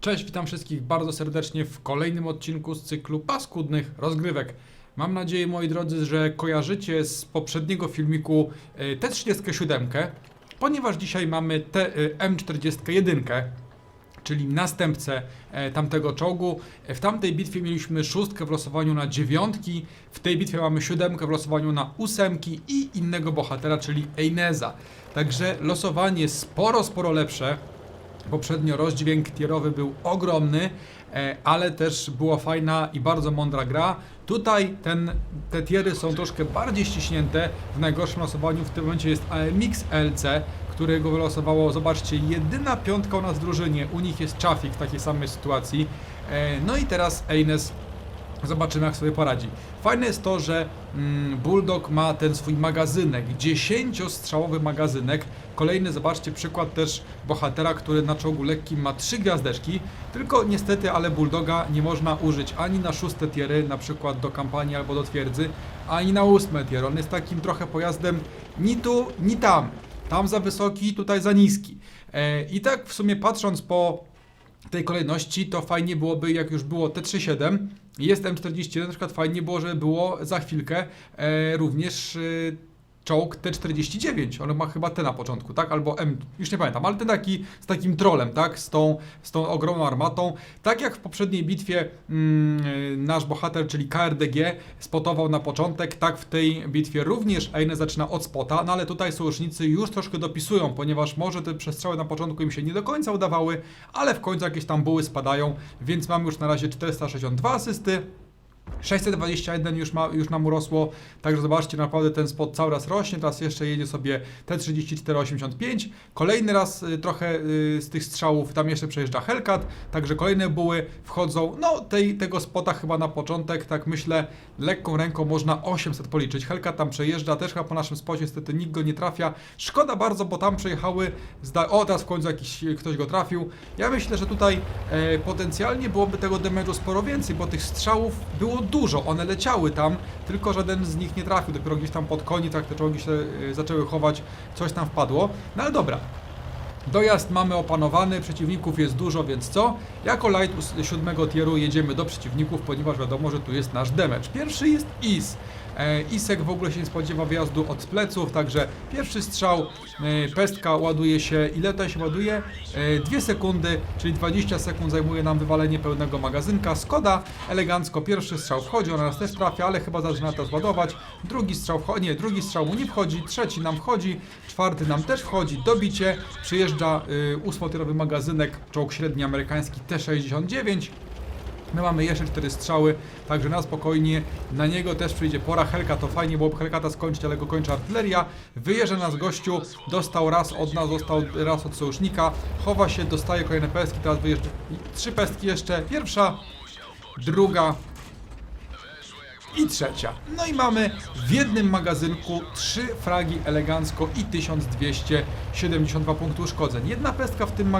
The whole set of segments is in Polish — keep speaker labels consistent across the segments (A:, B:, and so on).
A: Cześć, witam wszystkich bardzo serdecznie w kolejnym odcinku z cyklu paskudnych rozgrywek. Mam nadzieję, moi drodzy, że kojarzycie z poprzedniego filmiku e, T37, ponieważ dzisiaj mamy e, M41, czyli następcę e, tamtego czołgu. W tamtej bitwie mieliśmy szóstkę w losowaniu na dziewiątki, w tej bitwie mamy siódemkę w losowaniu na ósemki i innego bohatera, czyli Eineza. Także losowanie sporo, sporo lepsze. Poprzednio rozdźwięk tierowy był ogromny, e, ale też była fajna i bardzo mądra gra. Tutaj ten, te tiery są troszkę bardziej ściśnięte. W najgorszym losowaniu w tym momencie jest AMX LC, którego wylosowało, zobaczcie, jedyna piątka u nas w drużynie. U nich jest Chafik w takiej samej sytuacji. E, No i teraz Eines Zobaczymy, jak sobie poradzi. Fajne jest to, że mm, Bulldog ma ten swój magazynek, 10-strzałowy magazynek. Kolejny, zobaczcie, przykład też bohatera, który na czołgu lekkim ma trzy gwiazdeczki. Tylko niestety, ale Bulldoga nie można użyć ani na szóste tiery, na przykład do kampanii albo do twierdzy, ani na ósme tier. On jest takim trochę pojazdem ni tu, ni tam. Tam za wysoki, tutaj za niski. E, I tak w sumie patrząc po tej kolejności, to fajnie byłoby, jak już było T37, jest M41, na przykład fajnie było, żeby było za chwilkę e, również e, czołg T49. On ma chyba T na początku, tak? Albo M, już nie pamiętam, ale ten taki z takim trolem, tak? Z tą, z tą ogromną armatą. Tak jak w poprzedniej bitwie mm, nasz bohater, czyli KRDG, spotował na początek, tak w tej bitwie również Eine zaczyna od spota, no ale tutaj sojusznicy już troszkę dopisują, ponieważ może te przestrzały na początku im się nie do końca udawały, ale w końcu jakieś tam buły spadają, więc mamy już na razie 462 asysty. 621 już, ma, już nam urosło, także zobaczcie, naprawdę ten spot cały raz rośnie, teraz jeszcze jedzie sobie T3485, kolejny raz y, trochę y, z tych strzałów, tam jeszcze przejeżdża Hellcat, także kolejne buły wchodzą, no tej, tego spota chyba na początek, tak myślę, lekką ręką można 800 policzyć, Hellcat tam przejeżdża, też chyba po naszym spocie, niestety nikt go nie trafia, szkoda bardzo, bo tam przejechały, zda- o teraz w końcu jakiś y, ktoś go trafił, ja myślę, że tutaj e, potencjalnie byłoby tego damage'u sporo więcej, bo tych strzałów było dużo, one leciały tam, tylko żaden z nich nie trafił, dopiero gdzieś tam pod koniec, jak te czołgi się e, zaczęły chować, coś tam wpadło, no ale dobra. Dojazd mamy opanowany, przeciwników jest dużo, więc co? Jako light ós- siódmego tieru jedziemy do przeciwników, ponieważ wiadomo, że tu jest nasz damage. Pierwszy jest Is. E, Isek w ogóle się nie spodziewa wyjazdu od pleców, także pierwszy strzał, e, pestka ładuje się, ile to się ładuje? E, Dwie sekundy, czyli 20 sekund zajmuje nam wywalenie pełnego magazynka. Skoda elegancko, pierwszy strzał wchodzi, ona nas też trafia, ale chyba zaczyna to zładować. Drugi strzał nie, drugi strzał mu nie wchodzi, trzeci nam wchodzi, czwarty nam też wchodzi, dobicie, przyjeżdża y, ósmotierowy magazynek, czołg średni amerykański T69. My mamy jeszcze cztery strzały, także na spokojnie na niego też przyjdzie pora. Helka to fajnie byłoby Helkata skończyć, ale go kończy artyleria. Wyjeżdża nas gościu, dostał raz od nas, dostał raz od sojusznika. Chowa się, dostaje kolejne pestki, teraz wyjeżdża. Trzy pestki jeszcze. Pierwsza, druga, i trzecia. No i mamy w jednym magazynku trzy fragi elegancko i 1272 punkty uszkodzeń. Jedna pestka w tym,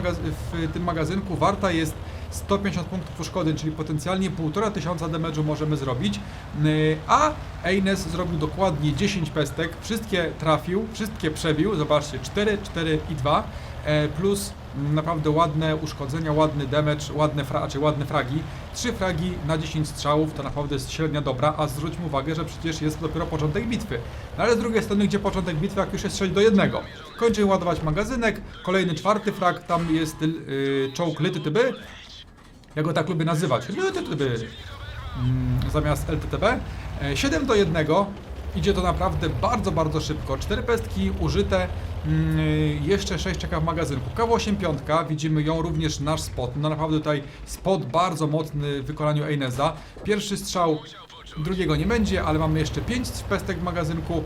A: w tym magazynku warta jest 150 punktów uszkodzeń, czyli potencjalnie 1500 damage'u możemy zrobić. Yy, A Eines zrobił dokładnie 10 pestek, wszystkie trafił, wszystkie przebił, zobaczcie, 4, 4 i 2, e, plus naprawdę ładne uszkodzenia, ładny damage, ładne, fra czy ładne fragi. 3 fragi na 10 strzałów to naprawdę jest średnia dobra, a zwróćmy uwagę, że przecież jest dopiero początek bitwy. No ale z drugiej strony, gdzie początek bitwy, jak już jest 6 do 1. Kończy ładować magazynek, kolejny czwarty frag, tam jest yy, czołg Lyty Tyby. Ja go tak lubię nazywać. Lyty Tyby. Mm, zamiast LTTB. E, 7 do 1. Idzie to naprawdę bardzo, bardzo szybko. 4 pestki użyte, mm, jeszcze 6 czeka w magazynku. K8 piątka, widzimy ją również nasz spot. No naprawdę tutaj spot bardzo mocny w wykonaniu Eineza. Pierwszy strzał, drugiego nie będzie, ale mamy jeszcze 5 pestek w magazynku.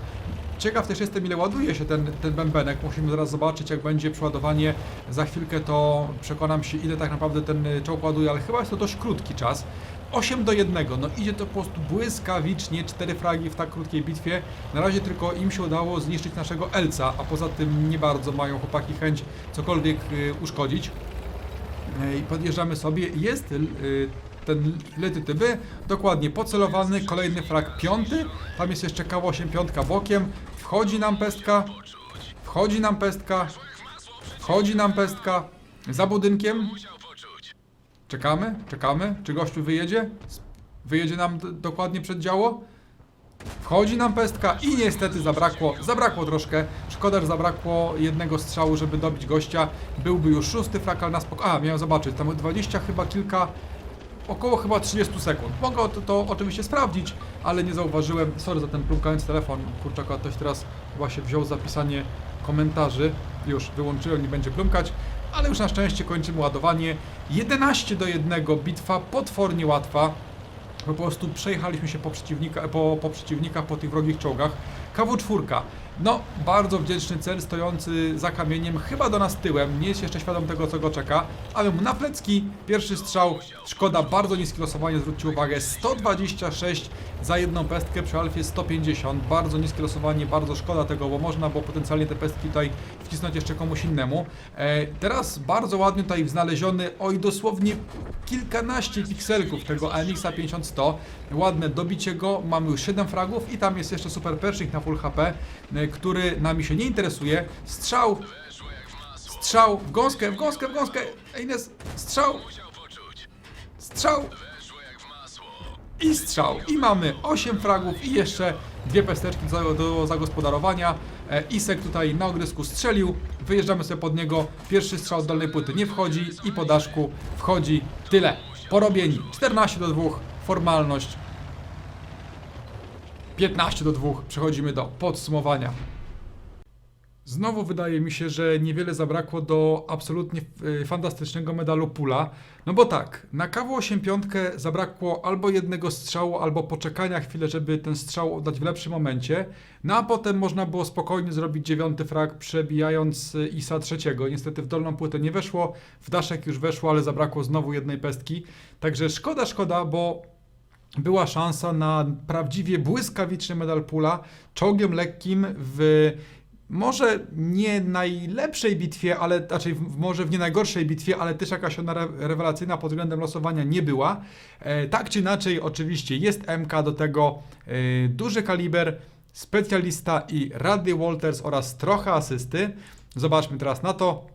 A: Ciekaw też jestem, ile ładuje się ten, ten bębenek. Musimy zaraz zobaczyć, jak będzie przeładowanie. Za chwilkę to przekonam się, ile tak naprawdę ten czołg ładuje, ale chyba jest to dość krótki czas. 8 do 1, no idzie to po prostu błyskawicznie, 4 fragi w tak krótkiej bitwie. Na razie tylko im się udało zniszczyć naszego Elca, a poza tym nie bardzo mają chłopaki chęć cokolwiek y, uszkodzić. Y, I podjeżdżamy sobie, jest y, ten Lety Tyby, dokładnie pocelowany, kolejny frag piąty, tam jest jeszcze K8 piątka bokiem, wchodzi nam pestka, wchodzi nam pestka, wchodzi nam pestka, za budynkiem, Czekamy, czekamy. Czy gościu wyjedzie? Wyjedzie nam dokładnie przed działo? Wchodzi nam pestka i niestety zabrakło, zabrakło troszkę. Szkoda, że zabrakło jednego strzału, żeby dobić gościa. Byłby już szósty frakal na spok... A, miałem zobaczyć, tam 20 chyba kilka... Około chyba 30 sekund. Mogę to, to oczywiście sprawdzić, ale nie zauważyłem. Sorry za ten plumkający telefon. Kurczaka, ktoś teraz chyba się wziął zapisanie komentarzy. Już wyłączyłem, nie będzie plumkać. Ale już na szczęście kończymy ładowanie. 11 do 1, bitwa potwornie łatwa. Po prostu przejechaliśmy się po, przeciwnika, po, po po tych wrogich czołgach. KW4. No, bardzo wdzięczny cel stojący za kamieniem, chyba do nas tyłem. Nie jest jeszcze świadom tego, co go czeka. Ale na plecki, pierwszy strzał. Szkoda, bardzo niskie losowanie, zwróćcie uwagę. 126 za jedną pestkę przy Alfie 150. Bardzo niskie losowanie, bardzo szkoda tego, bo można było potencjalnie te pestki tutaj wcisnąć jeszcze komuś innemu. E, teraz bardzo ładnie tutaj znaleziony, oj dosłownie kilkanaście pikselków tego AMX-a 5100. Ładne dobicie go, mamy już 7 fragów i tam jest jeszcze super pershing na full HP, e, który nami się nie interesuje. Strzał, strzał, w gąskę, w gąskę, w gąskę, Ines, strzał, strzał i strzał. I mamy 8 fragów i jeszcze dwie pesteczki do, do zagospodarowania. E, Isek tutaj na ogrysku strzelił, wyjeżdżamy sobie pod niego, pierwszy strzał z dolnej płyty nie wchodzi i po daszku wchodzi tyle. Porobieni 14 do 2, formalność 15 do 2, przechodzimy do podsumowania. Znowu wydaje mi się, że niewiele zabrakło do absolutnie y, fantastycznego medalu Pula. No bo tak, na KW85 zabrakło albo jednego strzału, albo poczekania chwilę, żeby ten strzał oddać w lepszym momencie. No a potem można było spokojnie zrobić dziewiąty frag, przebijając y, ISA trzeciego. Niestety w dolną płytę nie weszło, w daszek już weszło, ale zabrakło znowu jednej pestki. Także szkoda, szkoda, bo była szansa na prawdziwie błyskawiczny medal Pula czołgiem lekkim w może nie najlepszej bitwie, ale raczej w, może w nie najgorszej bitwie, ale też jakaś ona re, rewelacyjna pod względem losowania nie była. E, tak czy inaczej, oczywiście jest MK do tego e, duży kaliber, specjalista i Radley Walters oraz trochę asysty. Zobaczmy teraz na to.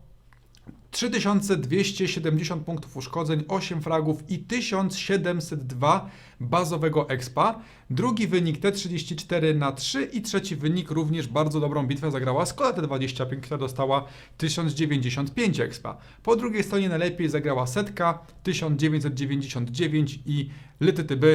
A: 3270 punktów uszkodzeń, 8 fragów i 1702 bazowego expa. Drugi wynik T34 na 3 i trzeci wynik również bardzo dobrą bitwę zagrała Skoda T25, która dostała 1095 expa. Po drugiej stronie najlepiej zagrała Setka 1999 i LTTB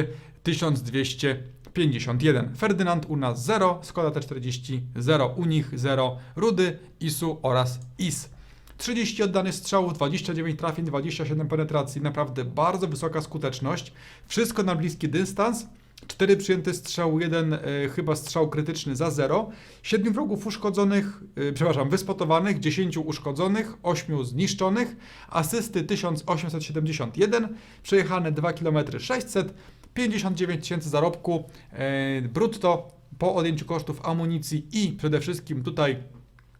A: 1251. Ferdynand u nas 0, Skoda T40 0, u nich 0, Rudy, ISU oraz IS. 30 oddanych strzałów, 29 trafień, 27 penetracji, naprawdę bardzo wysoka skuteczność. Wszystko na bliski dystans. 4 przyjęte strzał, 1 e, chyba strzał krytyczny za 0. 7 wrogów uszkodzonych, e, przepraszam, wyspotowanych, 10 uszkodzonych, 8 zniszczonych, asysty 1871, przejechane 2 km 600, 59 tysięcy zarobku e, brutto po odjęciu kosztów amunicji i przede wszystkim tutaj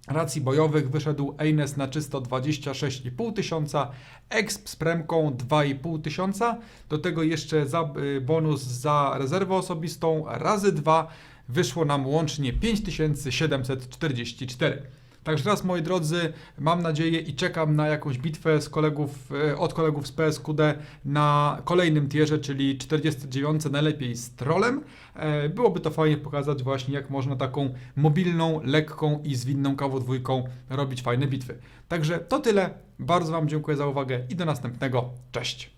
A: racji bojowych wyszedł Eines na czysto 26,5 tysiąca, Exp z premką 2,5 tysiąca, do tego jeszcze za, y, bonus za rezerwę osobistą razy 2 wyszło nam łącznie 5744. Także raz moi drodzy, mam nadzieję i czekam na jakąś bitwę z kolegów, e, od kolegów z PSQD na kolejnym tierze, czyli 49, najlepiej z trolem. E, Byłoby to fajnie pokazać właśnie jak można taką mobilną, lekką i zwinną KW2 robić fajne bitwy. Także to tyle. Bardzo Wam dziękuję za uwagę i do następnego. Cześć!